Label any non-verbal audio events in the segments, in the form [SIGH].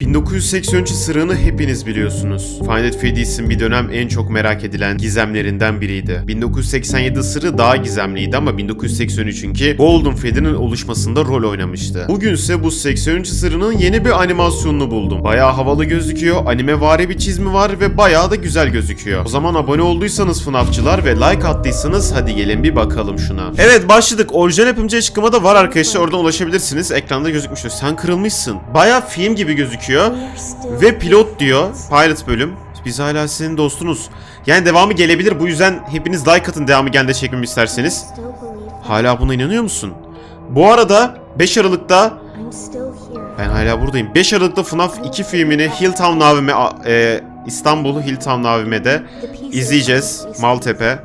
1983 sırrını hepiniz biliyorsunuz. Final Fantasy'nin bir dönem en çok merak edilen gizemlerinden biriydi. 1987 sırrı daha gizemliydi ama 1983'ünki Golden Freddy'nin oluşmasında rol oynamıştı. Bugünse bu 83 sırrının yeni bir animasyonunu buldum. Bayağı havalı gözüküyor, anime vari bir çizimi var ve bayağı da güzel gözüküyor. O zaman abone olduysanız FNAF'çılar ve like attıysanız hadi gelin bir bakalım şuna. Evet başladık. Orijinal yapımcı açıklama da var arkadaşlar. Oradan ulaşabilirsiniz. Ekranda gözükmüştür. Sen kırılmışsın. Bayağı film gibi gözüküyor. Ve pilot diyor. Pilot bölüm. Biz hala sizin dostunuz. Yani devamı gelebilir. Bu yüzden hepiniz like atın devamı geldi çekmemi isterseniz. Hala buna inanıyor musun? Bu arada 5 Aralık'ta ben hala buradayım. 5 Aralık'ta FNAF 2 filmini Hilltown AVM e, İstanbul Hilltown AVM'de izleyeceğiz. Maltepe.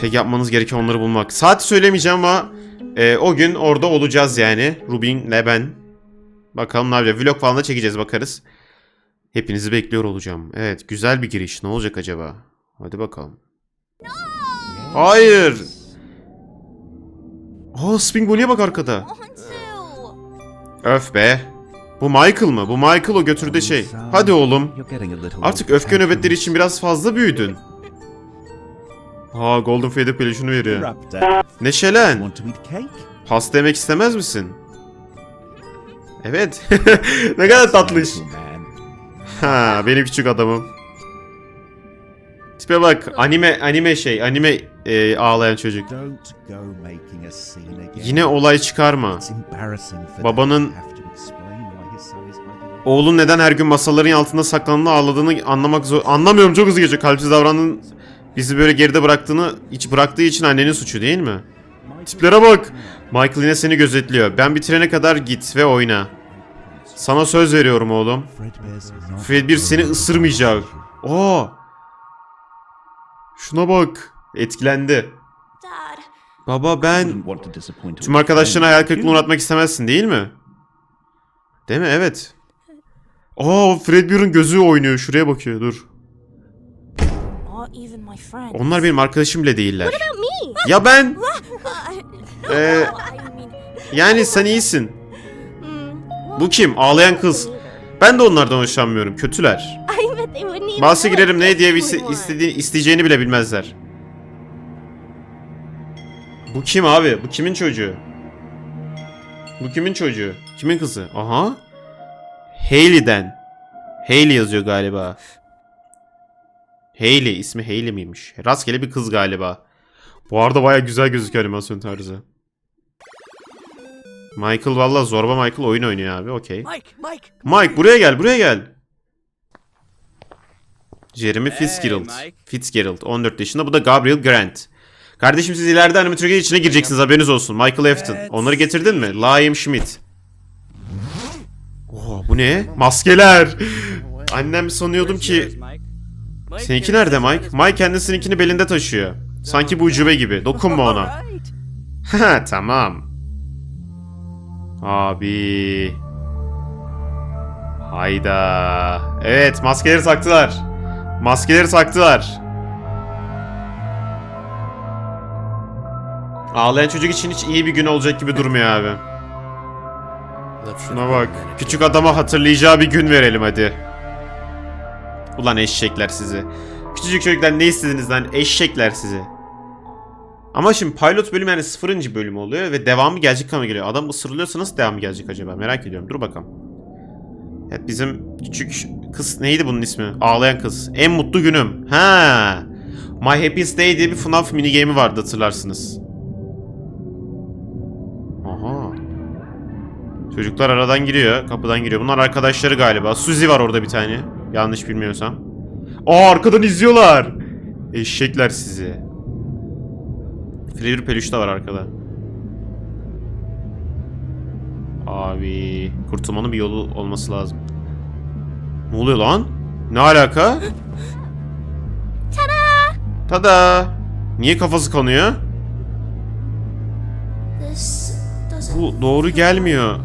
Tek yapmanız gereken onları bulmak. Saati söylemeyeceğim ama e, o gün orada olacağız yani. Rubin'le ben. Bakalım ne yapacağız. Vlog falan da çekeceğiz bakarız. Hepinizi bekliyor olacağım. Evet güzel bir giriş. Ne olacak acaba? Hadi bakalım. Hayır. Aa Spring Bonnie'ye bak arkada. Öf be. Bu Michael mı? Bu Michael o götürdüğü şey. Hadi oğlum. Artık öfke nöbetleri için biraz fazla büyüdün. Ha Golden Fade peluşunu veriyor. Neşelen. Pasta yemek istemez misin? Evet. [LAUGHS] ne kadar tatlış. Ha, benim küçük adamım. Tipe bak, anime anime şey, anime e, ağlayan çocuk. Yine olay çıkarma. Babanın-. Oğlun neden her gün masaların altında saklandığını ağladığını anlamak zor. Anlamıyorum çok hızlı geçiyor. Kalpsiz davrandığın bizi böyle geride bıraktığını hiç bıraktığı için annenin suçu değil mi? Tiplere bak. Michael yine seni gözetliyor. Ben bitirene kadar git ve oyna. Sana söz veriyorum oğlum. Fredbear's not Fred bir seni ısırmayacak. Aa. Şuna bak. Etkilendi. Baba ben tüm arkadaşlarına hayal kırıklığına uğratmak istemezsin değil mi? Değil mi? Evet. Aa Fredbear'ın gözü oynuyor. Şuraya bakıyor. Dur. Onlar benim arkadaşım bile değiller. Ya ben? Ee, yani sen iyisin. Bu kim? Ağlayan kız. Ben de onlardan hoşlanmıyorum. Kötüler. Bahse girerim ne diye iste- istediği, isteyeceğini bile bilmezler. Bu kim abi? Bu kimin çocuğu? Bu kimin çocuğu? Kimin kızı? Aha. Hayley'den. Hayley yazıyor galiba. Hayley. ismi Hayley miymiş? Rastgele bir kız galiba. Bu arada baya güzel gözüküyor animasyon tarzı. Michael valla zorba Michael oyun oynuyor abi. Okey. Mike, Mike. Mike buraya gel buraya gel. Jeremy Fitzgerald. Mike. Fitzgerald 14 yaşında. Bu da Gabriel Grant. Kardeşim siz ileride animatörlüğe içine gireceksiniz haberiniz olsun. Michael Afton. Evet. Onları getirdin mi? Liam Schmidt. Oo, bu ne? Maskeler. Annem sanıyordum ki... Seninki nerede Mike? Mike kendisininkini belinde taşıyor. Sanki bu ucube gibi. Dokunma ona. Ha [LAUGHS] tamam. Abi. Hayda. Evet maskeleri taktılar. Maskeleri taktılar. Ağlayan çocuk için hiç iyi bir gün olacak gibi durmuyor abi. Şuna bak. Küçük adama hatırlayacağı bir gün verelim hadi. Ulan eşekler sizi. Küçücük çocuklar ne istediniz lan? Eşekler sizi. Ama şimdi pilot bölüm yani sıfırıncı bölüm oluyor ve devamı gelecek kanı geliyor. Adam ısırılıyorsa nasıl devamı gelecek acaba? Merak ediyorum. Dur bakalım. Evet bizim küçük kız neydi bunun ismi? Ağlayan kız. En mutlu günüm. Ha. My Happiest Day diye bir FNAF minigame'i vardı hatırlarsınız. Aha. Çocuklar aradan giriyor. Kapıdan giriyor. Bunlar arkadaşları galiba. Suzy var orada bir tane. Yanlış bilmiyorsam. Aa arkadan izliyorlar. Eşekler sizi. Flavor peluş da var arkada. Abi kurtulmanın bir yolu olması lazım. Ne oluyor lan? Ne alaka? Tada! Tada! Niye kafası kanıyor? Bu doğru gelmiyor.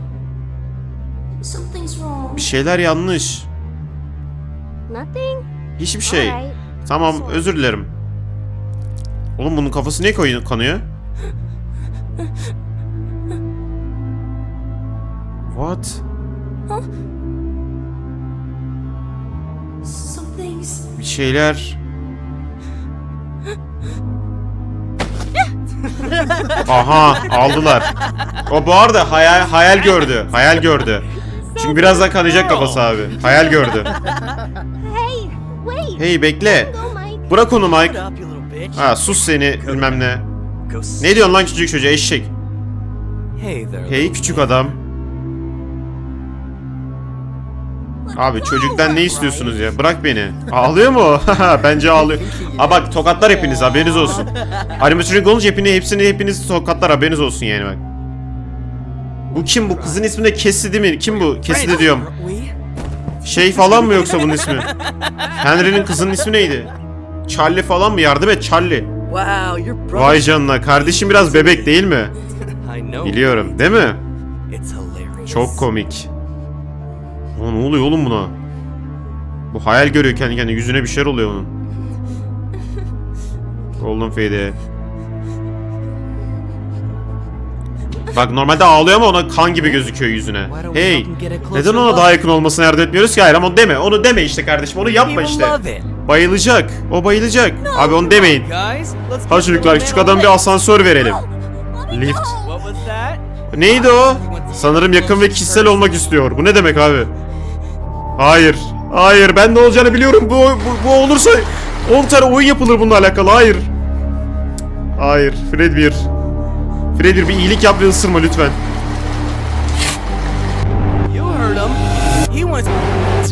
Bir şeyler yanlış. Hiçbir şey. Tamam özür dilerim. Oğlum bunun kafası niye koyu- kanıyor? What? Bir şeyler. Aha aldılar. O bu arada hayal hayal gördü. Hayal gördü. Çünkü birazdan kanayacak kafası abi. Hayal gördü. Hey, bekle. Bırak onu Mike. Ha sus seni bilmem ne. Ne diyorsun lan küçük çocuğa eşek? Hey küçük adam. Abi çocuktan ne istiyorsunuz ya? Bırak beni. Ağlıyor mu? [LAUGHS] Bence ağlıyor. Aa bak tokatlar hepiniz haberiniz olsun. Animatronik olunca hepini, hepsini hepiniz tokatlar haberiniz olsun yani bak. Bu kim bu? Kızın ismi de Cassie değil mi? Kim bu? De diyorum. Şey falan mı yoksa bunun ismi? [LAUGHS] Henry'nin kızının ismi neydi? Charlie falan mı? Yardım et Charlie. Vay canına. Kardeşim biraz bebek değil mi? [LAUGHS] Biliyorum değil mi? Çok komik. Aa, ne oluyor oğlum buna? Bu hayal görüyor kendi kendine. Yüzüne bir şeyler oluyor onun. Golden Fade. Bak normalde ağlıyor ama ona kan gibi gözüküyor yüzüne. Hey, neden ona daha yakın olmasına yardım etmiyoruz ki? Hayır ama onu deme. Onu deme işte kardeşim. Onu yapma işte. Bayılacak. O bayılacak. Abi onu demeyin. Hadi çocuklar küçük adam bir asansör verelim. Lift. Neydi o? Sanırım yakın ve kişisel olmak istiyor. Bu ne demek abi? Hayır. Hayır ben ne olacağını biliyorum. Bu, bu, bu olursa 10 tane oyun yapılır bununla alakalı. Hayır. Hayır. Fred bir. Fred bir, bir iyilik yap ve ısırma lütfen.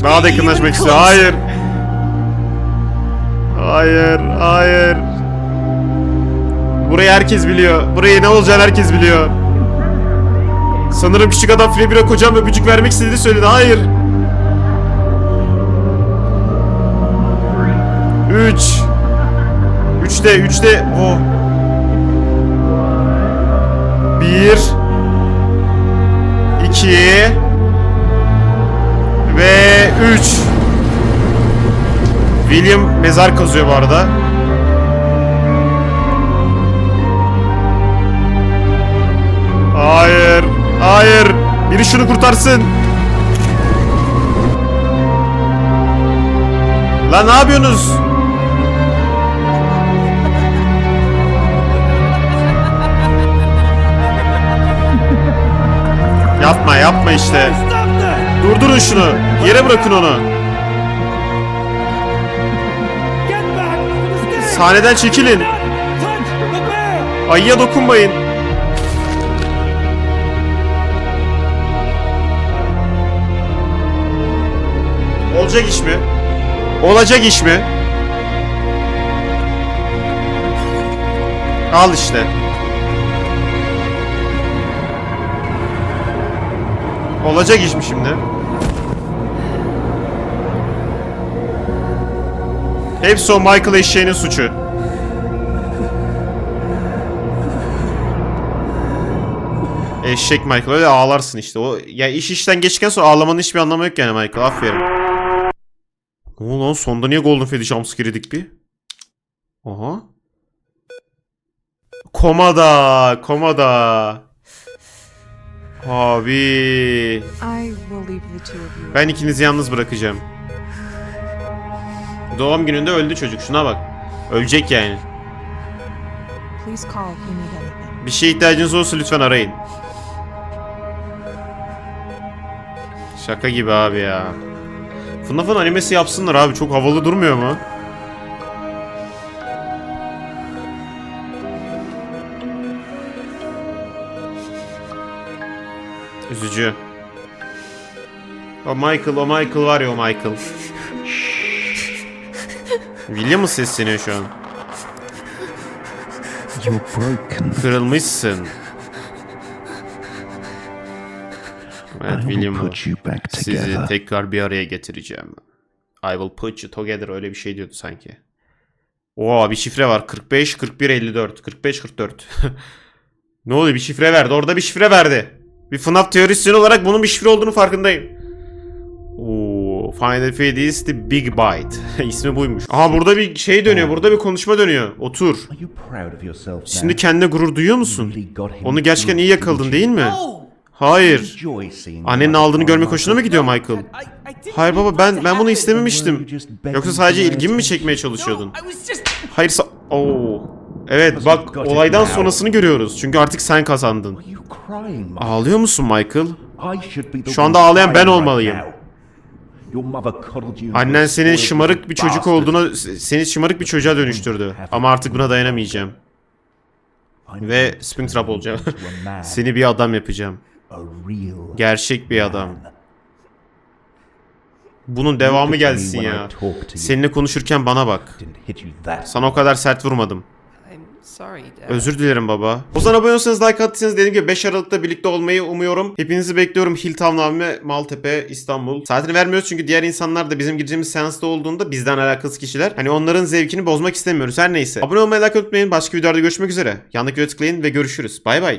Daha da yakınlaşmak istiyor. Hayır. Hayır. Hayır. Burayı herkes biliyor. Burayı ne olacağını herkes biliyor. Sanırım küçük adam Frebir'e kocam öpücük vermek istediğini söyledi. Hayır. 3 3'te 3'te o 1 2 ve 3 William mezar kazıyor bu arada. Hayır. Hayır. Biri şunu kurtarsın. Lan ne yapıyorsunuz? Yapma yapma işte. Durdurun şunu. Yere bırakın onu. Sahneden çekilin. Ayıya dokunmayın. Olacak iş mi? Olacak iş mi? Al işte. Olacak iş mi şimdi? Hepsi o Michael eşeğinin suçu. Eşek Michael öyle ağlarsın işte. O ya iş işten geçtikten sonra ağlamanın hiçbir anlamı yok yani Michael. Aferin. Ne oldu lan sonda niye Golden Freddy jumpscare yedik bir? Aha. Komada, komada. Abi. Ben ikinizi yalnız bırakacağım. Doğum gününde öldü çocuk. Şuna bak. Ölecek yani. Bir şeye ihtiyacınız olursa lütfen arayın. Şaka gibi abi ya. FNAF'ın animesi yapsınlar abi. Çok havalı durmuyor mu? Üzücü. O Michael, o Michael var ya o Michael. William mı sesleniyor şu an? Kırılmışsın. Evet I will William bu. put you back Sizi tekrar bir araya getireceğim. I will put you together öyle bir şey diyordu sanki. Oo bir şifre var. 45 41 54. 45 44. ne oluyor bir şifre verdi. Orada bir şifre verdi. Bir FNAF teorisyeni olarak bunun bir şifre olduğunu farkındayım. Oo, Final the Big Bite. [LAUGHS] İsmi buymuş. Aha burada bir şey dönüyor. Burada bir konuşma dönüyor. Otur. Şimdi kendine gurur duyuyor musun? Onu gerçekten iyi yakaladın değil mi? Hayır. Annenin light görmek hoşuna mı gidiyor Michael? Hayır baba ben ben bunu istememiştim. Yoksa sadece ilgimi mi çekmeye çalışıyordun? Hayır sa- Oo. Evet bak olaydan sonrasını görüyoruz. Çünkü artık sen kazandın. Ağlıyor musun Michael? Şu anda ağlayan ben olmalıyım. Annen senin şımarık bir çocuk olduğuna, seni şımarık bir çocuğa dönüştürdü. Ama artık buna dayanamayacağım. Ve Springtrap olacağım. [LAUGHS] Seni bir adam yapacağım. Gerçek bir adam. Bunun devamı gelsin ya. Seninle konuşurken bana bak. Sana o kadar sert vurmadım. Özür dilerim baba. O zaman abone olsanız like attıysanız dediğim gibi 5 Aralık'ta birlikte olmayı umuyorum. Hepinizi bekliyorum Hilltown AVM, Maltepe, İstanbul. Saatini vermiyoruz çünkü diğer insanlar da bizim gireceğimiz seansta olduğunda bizden alakası kişiler. Hani onların zevkini bozmak istemiyoruz her neyse. Abone olmayı like unutmayın. Başka videolarda görüşmek üzere. Yandaki videoya tıklayın ve görüşürüz. Bay bay.